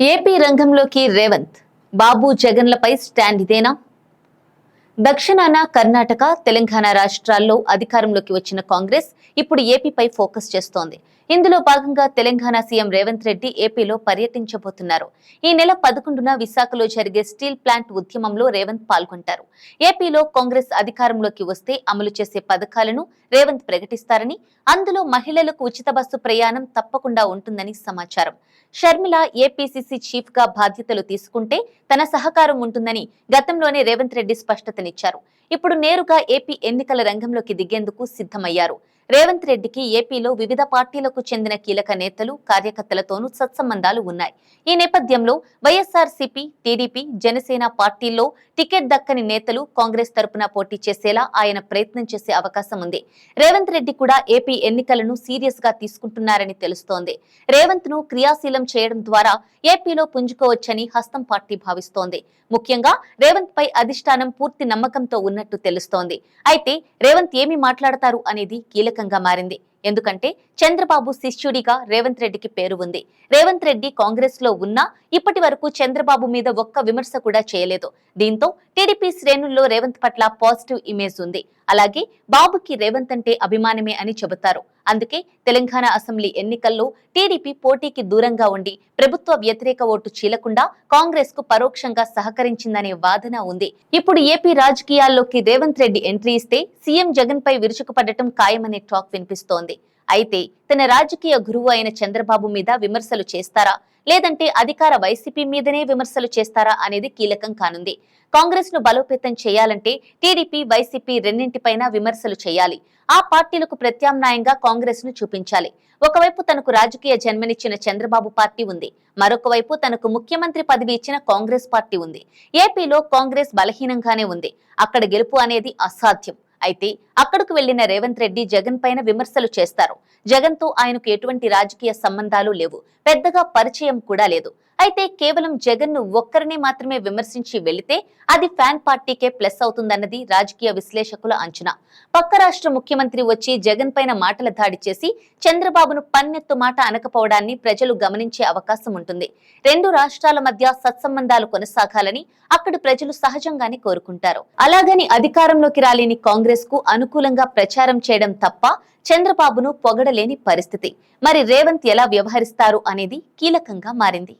AP రంగంలోకి రేవంత్ బాబు జగన్లపై stand ఇదేనా? దక్షిణాన కర్ణాటక తెలంగాణ రాష్ట్రాల్లో అధికారంలోకి వచ్చిన కాంగ్రెస్ ఇప్పుడు ఏపీపై ఫోకస్ చేస్తోంది. ఇందులో భాగంగా తెలంగాణ సీఎం రేవంత్ రెడ్డి ఏపీలో పర్యటించబోతున్నారు. ఈ నెల పదకొండున విశాఖలో జరిగే స్టీల్ ప్లాంట్ ఉద్యమంలో రేవంత్ పాల్గొంటారు. ఏపీలో కాంగ్రెస్ అధికారంలోకి వస్తే అమలు చేసే పథకాలను రేవంత్ ప్రకటిస్తారని అందులో మహిళలకు ఉచిత బస్సు ప్రయాణం తప్పకుండా ఉంటుందని సమాచారం. షర్మిల ఏపీసీసీ చీఫ్గా బాధ్యతలు తీసుకుంటే తన సహకారం ఉంటుందని గతంలోనే రేవంత్ రెడ్డి స్పష్టతని పిలుపునిచ్చారు. ఇప్పుడు నేరుగా ఏపీ ఎన్నికల రంగంలోకి దిగేందుకు సిద్ధమయ్యారు. రేవంత్ రెడ్డికి ఏపీలో వివిధ పార్టీలకు చెందిన కీలక నేతలు కార్యకర్తలతోనూ సత్సంబంధాలు ఉన్నాయి. ఈ నేపథ్యంలో వైఎస్ఆర్సీపీ టీడీపీ జనసేన పార్టీల్లో టికెట్ దక్కని నేతలు కాంగ్రెస్ తరపున పోటీ చేసేలా ఆయన ప్రయత్నం చేసే అవకాశం ఉంది. రేవంత్ రెడ్డి కూడా ఏపీ ఎన్నికలను సీరియస్గా తీసుకుంటున్నారని తెలుస్తోంది. రేవంత్ను క్రియాశీలం చేయడం ద్వారా ఏపీలో పుంజుకోవచ్చని హస్తం పార్టీ భావిస్తోంది. ముఖ్యంగా రేవంత్ పై అధిష్టానం పూర్తి నమ్మకంతో ఉన్నట్టు తెలుస్తోంది. అయితే రేవంత్ ఏమి మాట్లాడతారు అనేది కీలక కీలకంగా మారింది. ఎందుకంటే చంద్రబాబు శిష్యుడిగా రేవంత్ రెడ్డికి పేరు ఉంది. రేవంత్ రెడ్డి కాంగ్రెస్లో ఉన్నా ఇప్పటి వరకు చంద్రబాబు మీద ఒక్క విమర్శ కూడా చేయలేదు. దీంతో టీడీపీ శ్రేణుల్లో రేవంత్ పట్ల పాజిటివ్ ఇమేజ్ ఉంది. అలాగే బాబుకి రేవంత్ అంటే అభిమానమే అని చెబుతారు. అందుకే తెలంగాణ అసెంబ్లీ ఎన్నికల్లో టీడీపీ పోటీకి దూరంగా ఉండి ప్రభుత్వ వ్యతిరేక ఓటు చీలకుండా కాంగ్రెస్కు పరోక్షంగా సహకరించిందనే వాదన ఉంది. ఇప్పుడు ఏపీ రాజకీయాల్లోకి రేవంత్ రెడ్డి ఎంట్రీ ఇస్తే సీఎం జగన్ పై విరుచుకుపడటం ఖాయమనే టాక్ వినిపిస్తోంది. అయితే తన రాజకీయ గురువు అయిన చంద్రబాబు మీద విమర్శలు చేస్తారా? లేదంటే అధికార వైసీపీ మీదనే విమర్శలు చేస్తారా అనేది కీలకం కానుంది. కాంగ్రెస్ను బలోపేతం చేయాలంటే టీడీపీ వైసీపీ రెండింటిపైన విమర్శలు చేయాలి. ఆ పార్టీలకు ప్రత్యామ్నాయంగా కాంగ్రెస్ను చూపించాలి. ఒకవైపు తనకు రాజకీయ జన్మనిచ్చిన చంద్రబాబు పార్టీ ఉంది. మరొకవైపు తనకు ముఖ్యమంత్రి పదవి ఇచ్చిన కాంగ్రెస్ పార్టీ ఉంది. ఏపీలో కాంగ్రెస్ బలహీనంగానే ఉంది. అక్కడ గెలుపు అనేది అసాధ్యం. అయితే అక్కడకు వెళ్ళిన రేవంత్ రెడ్డి జగన్ పైన విమర్శలు చేస్తారు. జగన్తో ఆయనకు ఎటువంటి రాజకీయ సంబంధాలు లేవు. పెద్దగా పరిచయం కూడా లేదు. అయితే కేవలం జగన్ను ఒక్కరినే మాత్రమే విమర్శించి వెళితే అది ఫ్యాన్ పార్టీకే ప్లస్ అవుతుందన్నది రాజకీయ విశ్లేషకుల అంచనా. పక్క రాష్ట్ర ముఖ్యమంత్రి వచ్చి జగన్ పైన మాటల దాడి చేసి చంద్రబాబును పన్నెత్తు మాట అనకపోవడాన్ని ప్రజలు గమనించే అవకాశం ఉంటుంది. రెండు రాష్ట్రాల మధ్య సత్సంబంధాలు కొనసాగాలని అక్కడి ప్రజలు సహజంగానే కోరుకుంటారు. అలాగని అధికారంలోకి రాలేని కాంగ్రెస్ కాంగ్రెస్కు అనుకూలంగా ప్రచారం చేయడం తప్ప చంద్రబాబును పొగడలేని పరిస్థితి. మరి రేవంత్ ఎలా వ్యవహరిస్తారు అనేది కీలకంగా మారింది.